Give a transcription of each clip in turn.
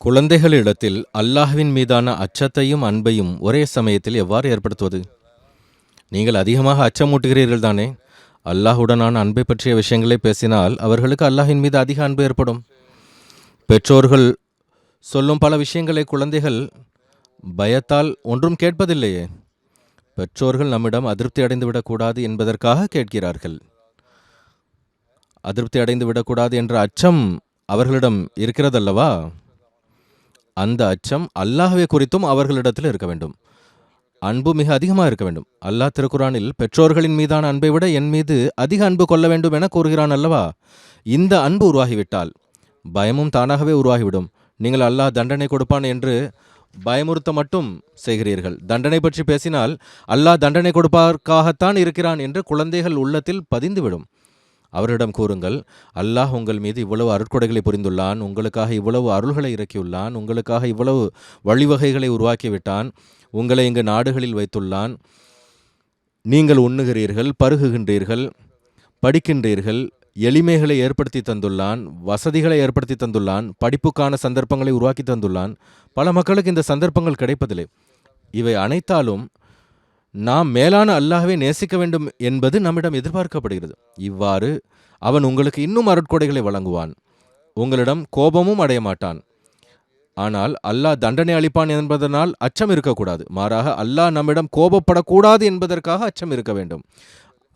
குழந்தைகளிடத்தில் அல்லாஹ்வின் மீதான அச்சத்தையும் அன்பையும் ஒரே சமயத்தில் எவ்வாறு ஏற்படுத்துவது? நீங்கள் அதிகமாக அச்சமூட்டுகிறீர்கள் தானே? அல்லாஹுடனான அன்பை பற்றிய விஷயங்களை பேசினால் அவர்களுக்கு அல்லாஹின் மீது அதிக அன்பு ஏற்படும். பெற்றோர்கள் சொல்லும் பல விஷயங்களை குழந்தைகள் பயத்தால் ஒன்றும் கேட்பதில்லையே. பெற்றோர்கள் நம்மிடம் அதிருப்தி அடைந்து விடக்கூடாது என்பதற்காக கேட்கிறார்கள். அதிருப்தி அடைந்து விடக்கூடாது என்ற அச்சம் அவர்களிடம் இருக்கிறதல்லவா? அந்த அச்சம் அல்லாஹ்வை குறித்தும் அவர்களிடத்தில் இருக்க வேண்டும். அன்பு மிக அதிகமாக இருக்க வேண்டும். அல்லாஹ் திருக்குறானில் பெற்றோர்களின் மீதான அன்பை விட என் மீது அதிக அன்பு கொள்ள வேண்டும் என கூறுகிறான் அல்லவா? இந்த அன்பு உருவாகிவிட்டால் பயமும் தானாகவே உருவாகிவிடும். நீங்கள் அல்லாஹ் தண்டனை கொடுப்பான் என்று பயமுறுத்த மட்டும் செய்கிறீர்கள். தண்டனை பற்றி பேசினால் அல்லாஹ் தண்டனை கொடுப்பதற்காகத்தான் இருக்கிறான் என்று குழந்தைகள் உள்ளத்தில் பதிந்துவிடும். அவரிடம் கூறுங்கள் அல்லாஹ் உங்கள் மீது இவ்வளவு அருட்கொடைகளை புரிந்துள்ளான் உங்களுக்காக இவ்வளவு அருள்களை இறக்கியுள்ளான் உங்களுக்காக இவ்வளவு வழிவகைகளை உருவாக்கிவிட்டான் உங்களை இங்கு நாடுகளில் வைத்துள்ளான். நீங்கள் உண்ணுகிறீர்கள் பருகுகின்றீர்கள் படிக்கின்றீர்கள் எளிமைகளை ஏற்படுத்தி தந்துள்ளான் வசதிகளை ஏற்படுத்தி தந்துள்ளான் படிப்புக்கான சந்தர்ப்பங்களை உருவாக்கி தந்துள்ளான். பல மக்களுக்கு இந்த சந்தர்ப்பங்கள் கிடைப்பதில்லை. இவை அனைத்தாலும் நாம் மேலான அல்லாஹ்வை நேசிக்க வேண்டும் என்பது நம்மிடம் எதிர்பார்க்கப்படுகிறது. இவ்வாறு அவன் உங்களுக்கு இன்னும் அருட்கொடைகளை வழங்குவான். உங்களிடம் கோபமும் அடைய மாட்டான். ஆனால் அல்லாஹ் தண்டனை அளிப்பான் என்பதனால் அச்சம் இருக்கக்கூடாது. மாறாக அல்லாஹ் நம்மிடம் கோபப்படக்கூடாது என்பதற்காக அச்சம் இருக்க வேண்டும்.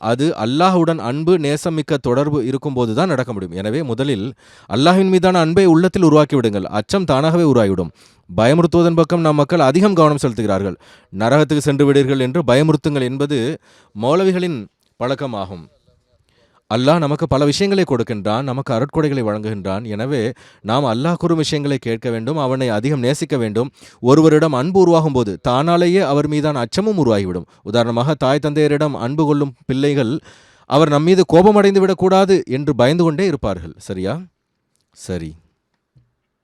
அது அல்லாஹுடன் அன்பு நேசமிக்க தொடர்பு இருக்கும்போது தான் நடக்க முடியும். எனவே முதலில் அல்லாஹின் மீதான அன்பை உள்ளத்தில் உருவாக்கி விடுங்கள் அச்சம் தானாகவே உருவாகிவிடும். பயமுறுத்துவதன் பக்கம் நம் மக்கள் அதிகம் கவனம் செலுத்துகிறார்கள். நரகத்துக்கு சென்று விடீர்கள் என்று பயமுறுத்துங்கள் என்பது மௌலவிகளின் பழக்கமாகும். அல்லாஹ் நமக்கு பல விஷயங்களை கொடுக்கின்றான் நமக்கு அருட்கொடைகளை வழங்குகின்றான். எனவே நாம் அல்லாஹ் கூறும் விஷயங்களை கேட்க வேண்டும் அவனை அதிகம் நேசிக்க வேண்டும். ஒருவரிடம் அன்பு உருவாகும் போது தானாலேயே அவர் மீதான அச்சமும் உருவாகிவிடும். உதாரணமாக தாய் தந்தையரிடம் அன்பு கொள்ளும் பிள்ளைகள் அவர் நம்மீது கோபமடைந்து விடக்கூடாது என்று பயந்து கொண்டே இருப்பார்கள். சரியா? சரி.